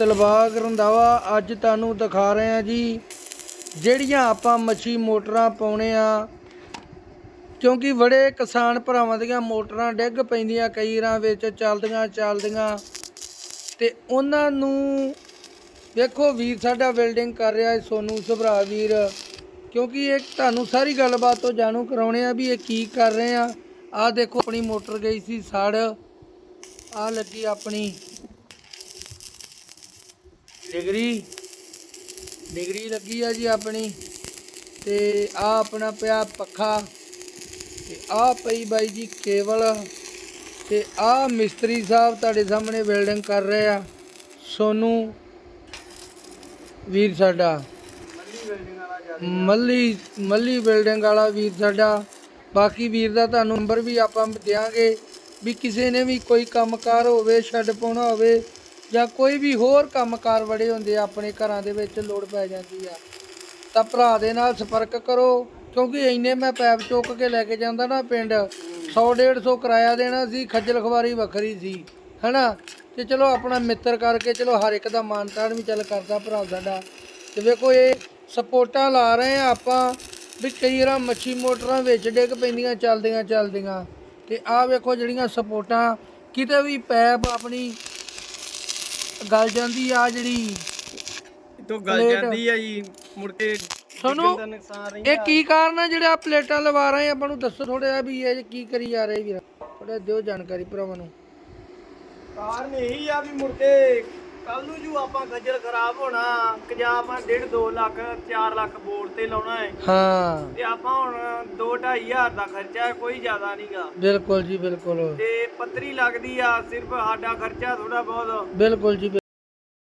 ਦਿਲਬਾਗ ਰੰਧਾਵਾ ਅੱਜ ਤੁਹਾਨੂੰ ਦਿਖਾ ਰਹੇ ਹਾਂ ਜੀ। ਜਿਹੜੀਆਂ ਆਪਾਂ ਮੱਛੀ ਮੋਟਰਾਂ ਪਾਉਣੇ ਆ, ਕਿਉਂਕਿ ਬੜੇ ਕਿਸਾਨ ਭਰਾਵਾਂ ਦੀਆਂ ਮੋਟਰਾਂ ਡਿੱਗ ਪੈਂਦੀਆਂ ਕਈ ਰਾਂ ਵਿੱਚ, ਚੱਲਦੀਆਂ ਚੱਲਦੀਆਂ। ਤੇ ਉਹਨਾਂ ਨੂੰ ਵੇਖੋ, ਵੀਰ ਸਾਡਾ ਵੈਲਡਿੰਗ ਕਰ ਰਿਹਾ ਹੈ, ਸੋਨੂ ਸੁਭਰਾ ਵੀਰ। ਕਿਉਂਕਿ ਇਹ ਤੁਹਾਨੂੰ ਸਾਰੀ ਗੱਲਬਾਤ ਤੋਂ ਜਾਣੂ ਕਰਾਉਣੇ ਆ ਵੀ ਇਹ ਕੀ ਕਰ ਰਹੇ ਆ। ਆਹ ਦੇਖੋ, ਆਪਣੀ ਮੋਟਰ ਗਈ ਸੀ ਸੜ। ਆਹ ਲੱਗੀ ਆਪਣੀ ਡਿਗਰੀ। ਡਿਗਰੀ ਲੱਗੀ ਆ ਜੀ ਆਪਣੀ। ਤੇ ਆ ਆਪਣਾ ਪਿਆ ਪੱਖਾ। ਤੇ ਆ ਪਈ ਬਾਈ ਜੀ ਕੇਬਲ ਤੇ ਆ ਮਿਸਤਰੀ ਸਾਹਿਬ ਤੁਹਾਡੇ ਸਾਹਮਣੇ ਬਿਲਡਿੰਗ ਕਰ ਰਹੇ ਆ। ਸੋਨੂ ਵੀਰ ਸਾਡਾ। ਮੱਲੀ ਮੱਲੀ ਬਿਲਡਿੰਗ ਵਾਲਾ ਵੀਰ ਸਾਡਾ। ਬਾਕੀ ਵੀਰ ਦਾ ਤੁਹਾਨੂੰ ਨੰਬਰ ਵੀ ਆਪਾਂ ਦਿਆਂਗੇ ਵੀ ਕਿਸੇ ਨੇ ਵੀ ਕੋਈ ਕੰਮਕਾਰ ਹੋਵੇ ਛੱਡ ਪਾਉਣਾ ਹੋਵੇ ਜਾਂ ਕੋਈ ਵੀ ਹੋਰ ਕੰਮਕਾਰ ਬੜੇ ਹੁੰਦੇ ਆ, ਆਪਣੇ ਘਰਾਂ ਦੇ ਵਿੱਚ ਲੋੜ ਪੈ ਜਾਂਦੀ ਆ, ਤਾਂ ਭਰਾ ਦੇ ਨਾਲ ਸੰਪਰਕ ਕਰੋ, ਕਿਉਂਕਿ ਇੰਨੇ ਮੈਂ ਪੈਪ ਚੁੱਕ ਕੇ ਲੈ ਕੇ ਜਾਂਦਾ ਨਾ ਪਿੰਡ 100 150 ਕਿਰਾਇਆ ਦੇਣਾ ਸੀ, ਖੱਜਲ ਖਵਾਰੀ ਵੱਖਰੀ ਸੀ, ਹੈਨਾ? ਤੇ ਚਲੋ ਆਪਣਾ ਮਿੱਤਰ ਕਰਕੇ ਚਲੋ ਹਰ ਇੱਕ ਦਾ ਮਾਨ ਤਾਣ ਵੀ ਚੱਲ ਕਰਦਾ ਭਰਾ ਸਾਡਾ। ਤੇ ਵੇਖੋ ਇਹ ਸਪੋਰਟਾਂ ਲਾ ਰਹੇ ਆ ਆਪਾਂ, ਵੀ ਕਈ ਵਾਰ ਮੱਛੀ ਮੋਟਰਾਂ ਵਿੱਚ ਡਿੱਗ ਪੈਂਦੀਆਂ ਚੱਲਦੀਆਂ ਚੱਲਦੀਆਂ ਤੇ ਆਹ ਵੇਖੋ ਜਿਹੜੀਆਂ ਸਪੋਰਟਾਂ, ਕਿਤੇ ਵੀ ਪੈਪ ਆਪਣੀ ਗਲ ਜਾਂਦੀ ਆ ਜਿਹੜੀ ਤੋਂ ਗੱਲ ਪਲੇਟ। ਜਾਂਦੀ ਆ ਜੀ ਮੁੜ ਕੇ ਤੁਹਾਨੂੰ ਦਾ ਨੁਕਸਾਨ ਰਹਿੰਦਾ। ਇਹ ਕੀ ਕਾਰਨ ਆ ਜਿਹੜੇ ਆ ਪਲੇਟਾਂ ਲਵਾ ਰਹੇ ਆ? ਆਪਾਂ ਨੂੰ ਦੱਸੋ ਥੋੜਾ ਜਿਹਾ ਵੀ ਇਹ ਕੀ ਕਰੀ ਜਾ ਰਹੇ ਵੀਰ? ਥੋੜਾ ਦਿਓ ਜਾਣਕਾਰੀ ਭਰਾਵਾਂ ਨੂੰ। ਕਾਰਨ ਇਹੀ ਆ ਵੀ ਮੁੜ ਕੇ ਕੱਲ ਨੂੰ ਜੂ ਆਪਾਂ ਗੱਜਰ ਖਰਾਬ ਹੋਣਾ ਕਿ ਜਾਂ ਆਪਾਂ 1.5 2 ਲੱਖ 4 ਲੱਖ ਬੋਰਡ ਤੇ ਲਾਉਣਾ ਹੈ। ਹਾਂ। ਤੇ ਆਪਾਂ ਹੁਣ 2 ਹਜ਼ਾਰ ਦਾ ਖਰਚਾ ਕੋਈ ਜ਼ਿਆਦਾ ਨਹੀਂਗਾ ਬਿਲਕੁਲ ਜੀ ਬਿਲਕੁਲ। ਤੇ ਪੱਤਰੀ ਲੱਗਦੀ ਆ ਸਿਰਫ ਸਾਡਾ ਖਰਚਾ ਥੋੜਾ ਬਹੁਤ। ਬਿਲਕੁਲ ਜੀ